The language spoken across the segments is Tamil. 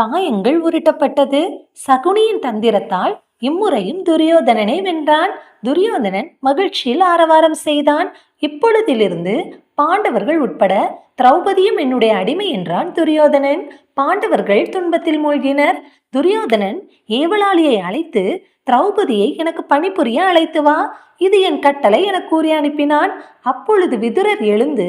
தாயங்கள் உருட்டப்பட்டது. சகுனியின் தந்திரத்தால் இம்முறையும் துரியோதனனை வென்றான். துரியோதனன் மகிழ்ச்சியில் ஆரவாரம் செய்தான். இப்பொழுதிலிருந்து பாண்டவர்கள் உட்பட திரௌபதியும் என்னுடைய அடிமை என்றான் துரியோதனன். பாண்டவர்கள் துன்பத்தில் மூழ்கினர். துரியோதனன் ஏவலாளியை அழைத்து திரௌபதியை எனக்கு பணிபுரிய அழைத்து வா. இது என் கட்டளை என கூறி அனுப்பினான். அப்பொழுது விதுரர் எழுந்து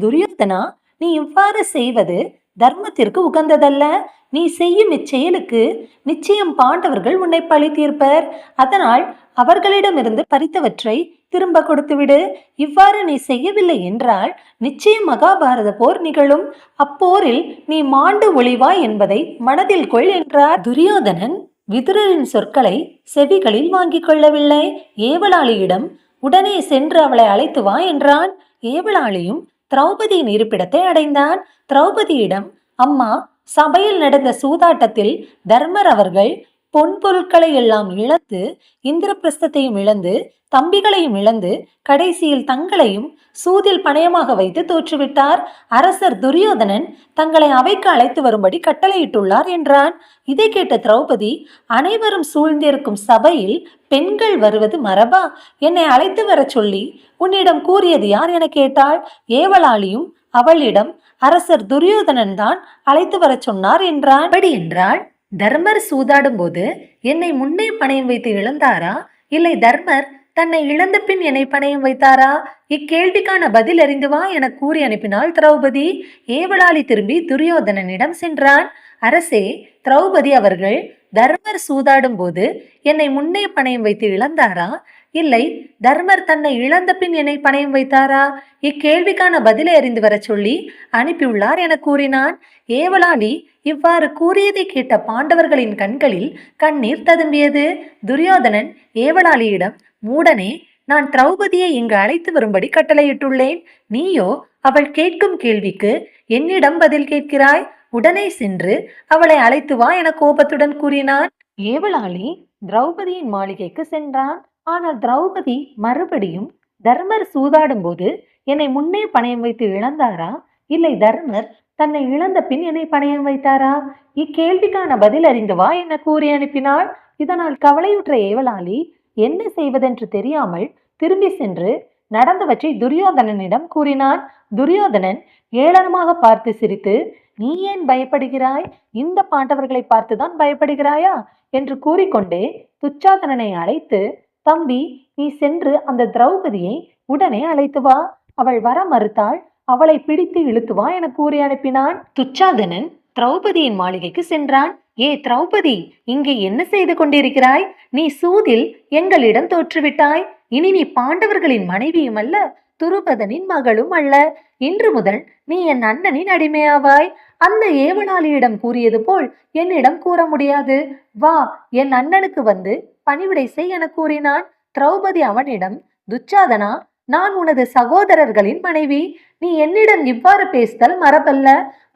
துரியோதனா நீ இவ்வாறு செய்வது தர்மத்திற்கு உகந்ததல்ல. நீ செய்யும் இச்செயலுக்கு நிச்சயம் பாண்டவர்கள் உன்னை பழி தீர்ப்பர் அதனால் அவர்களிடமிருந்து பறித்தவற்றை திரும்ப கொடுத்துவிடு. இவ்வாறு நீ செய்யவில்லை என்றால் நிச்சயம் மகாபாரத போர் நிகழும். அப்போரில் நீ மாண்டு ஒளிவாய் என்பதை மனதில் கொள் என்றார். துரியோதனன் விதுரரின் சொற்களை செவிகளில் வாங்கிக் கொள்ளவில்லை. ஏவலாளியிடம் உடனே சென்று அவளை அழைத்து வா என்றான். ஏவலாளியும் திரௌபதியின் இருப்பிடத்தை அடைந்தான். திரௌபதியிடம் அம்மா சபையில் நடந்த சூதாட்டத்தில் தர்மர் அவர்கள் பொன் பொருட்களை எல்லாம் இழந்து இந்திரபிரஸ்தத்தையும் இழந்து தம்பிகளையும் இழந்து கடைசியில் தங்களையும் சூதில் பணயமாக வைத்து தோற்றுவிட்டார். அரசர் துரியோதனன் தங்களை அவைக்கு அழைத்து வரும்படி கட்டளையிட்டுள்ளார் என்றான். இதை கேட்ட திரௌபதி அனைவரும் சூழ்ந்திருக்கும் சபையில் பெண்கள் வருவது மரபா? என்னை அழைத்து வரச் சொல்லி உன்னிடம் கூறியது யார் என கேட்டாள். ஏவலாளியும் அவளிடம் அரசர் துரியோதனன் தான் அழைத்து வரச் சொன்னார் என்றான். என்றாள் தர்மர் சூதாடும் போது என்னை முன்னே பணையம் வைத்து இழந்தாரா? இல்லை தர்மர் தன்னை இழந்த பின் என்னை பணையம் வைத்தாரா? இக்கேள்விக்கான பதில் அறிந்து வா என கூறி அனுப்பினாள் திரௌபதி. ஏவலாளி திரும்பி துரியோதனனிடம் சென்றான். அரசே திரௌபதி அவர்கள் தர்மர் சூதாடும் போது என்னை முன்னே பணையம் வைத்து இழந்தாரா? இல்லை தர்மர் தன்னை இழந்த பின் என்னை பணையம் வைத்தாரா? இக்கேள்விக்கான பதிலை அறிந்து வரச் சொல்லி அனுப்பியுள்ளார் என கூறினான். ஏவலாளி இவ்வாறு கூறியதை கேட்ட பாண்டவர்களின் கண்களில் கண்ணீர் ததும்பியது. துரியோதனன் ஏவலாளியிடம் மூடனே நான் திரௌபதியை இங்கு அழைத்து வரும்படி கட்டளையிட்டுள்ளேன். நீயோ அவள் கேட்கும் கேள்விக்கு என்னிடம் பதில் கேட்கிறாய்? உடனே சென்று அவளை அழைத்து வா என கோபத்துடன் கூறினான். ஏவலாளி திரௌபதியின் மாளிகைக்கு சென்றான். ஆனால் திரௌபதி மறுபடியும் தர்மர் சூதாடும் போது என்னை முன்னே பணயம் வைத்து இழந்தாரா? இல்லை தர்மர் தன்னை இழந்த பின் என்னை பணயம் வைத்தாரா? இக்கேள்விக்கான பதில் அறிந்து வா என கூறி அனுப்பினாள்? இதனால் கவலையுற்ற ஏவலாளி என்ன செய்வதென்று தெரியாமல் திரும்பி சென்று நடந்தவற்றை துரியோதனனிடம் கூறினான். துரியோதனன் ஏளனமாக பார்த்து சிரித்து நீ ஏன் பயப்படுகிறாய்? இந்த பாண்டவர்களை பார்த்துதான் பயப்படுகிறாயா? என்று கூறிக்கொண்டே துச்சாதனனை அழைத்து தம்பி நீ சென்று அந்த திரௌபதியை உடனே அழைத்து வா. அவள் வர மறுத்தாள். அவளை பிடித்து இழுத்து வா என கூறி அனுப்பினான். துச்சாதனன் திரௌபதியின் மாளிகைக்கு சென்றான். ஏ திரௌபதி இங்கே என்ன செய்து கொண்டிருக்கிறாய்? நீ சூதில் எங்களிடம் தோற்றுவிட்டாய். இனி நீ பாண்டவர்களின் மனைவியும் அல்ல துருபதனின் மகளும் அல்ல. இன்று முதல் நீ என் அண்ணனின் அடிமையாவாய். அந்த ஏவனாளியிடம் கூறியது போல் என்னிடம் கூற முடியாது. வா என் அண்ணனுக்கு வந்து பணிவிடை செய் என கூறினான். திரௌபதி அவனிடம் துச்சாதனா நான் உனது சகோதரர்களின் மனைவி. நீ என்னிடம் இவ்வாறு பேசுதல் மரபல்ல.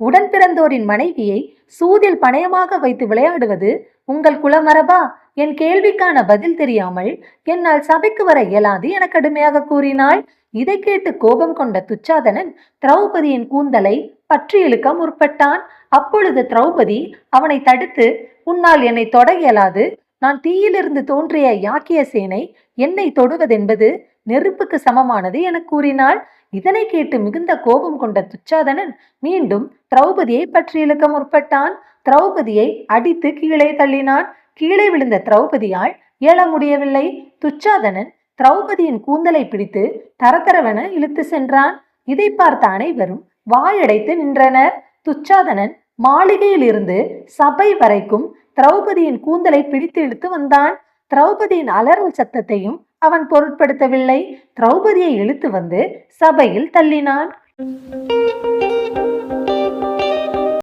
உடன் பிறந்தோரின் மனைவியை சூதில் பணயமாக வைத்து விளையாடுவது உங்கள் குலமரபா? என் கேள்விக்கான பதில் தெரியாமல் என்னால் சபைக்கு வர இயலாது என கடுமையாக கூறினாள். இதை கேட்டு கோபம் கொண்ட துச்சாதனன் திரௌபதியின் கூந்தலை பற்றி இழுக்க முற்பட்டான். அப்பொழுது திரௌபதி அவனை தடுத்து உன்னால் என்னை தொட இயலாது. நான் தீயிலிருந்து தோன்றிய யாக்கிய சேனை என்னை தொடுவதென்பது நெருப்புக்கு சமமானது என கூறினாள். இதனை கேட்டு மிகுந்த கோபம் கொண்ட துச்சாதனன் மீண்டும் திரௌபதியை பற்றி இழுக்க முற்பட்டான். திரௌபதியை அடித்து கீழே தள்ளினான். கீழே விழுந்த திரௌபதியால் இயல முடியவில்லை. துச்சாதனன் திரௌபதியின் கூந்தலை பிடித்து தரதரவென இழுத்து சென்றான். இதை பார்த்த அனைவரும் வாயடைத்து நின்றனர். துச்சாதனன் மாளிகையில் இருந்து சபை வரைக்கும் திரௌபதியின் கூந்தலை பிடித்து இழுத்து வந்தான். திரௌபதியின் அலறல் சத்தத்தையும் அவன் பொருட்படுத்தவில்லை. திரௌபதியை இழுத்து வந்து சபையில் தள்ளினான்.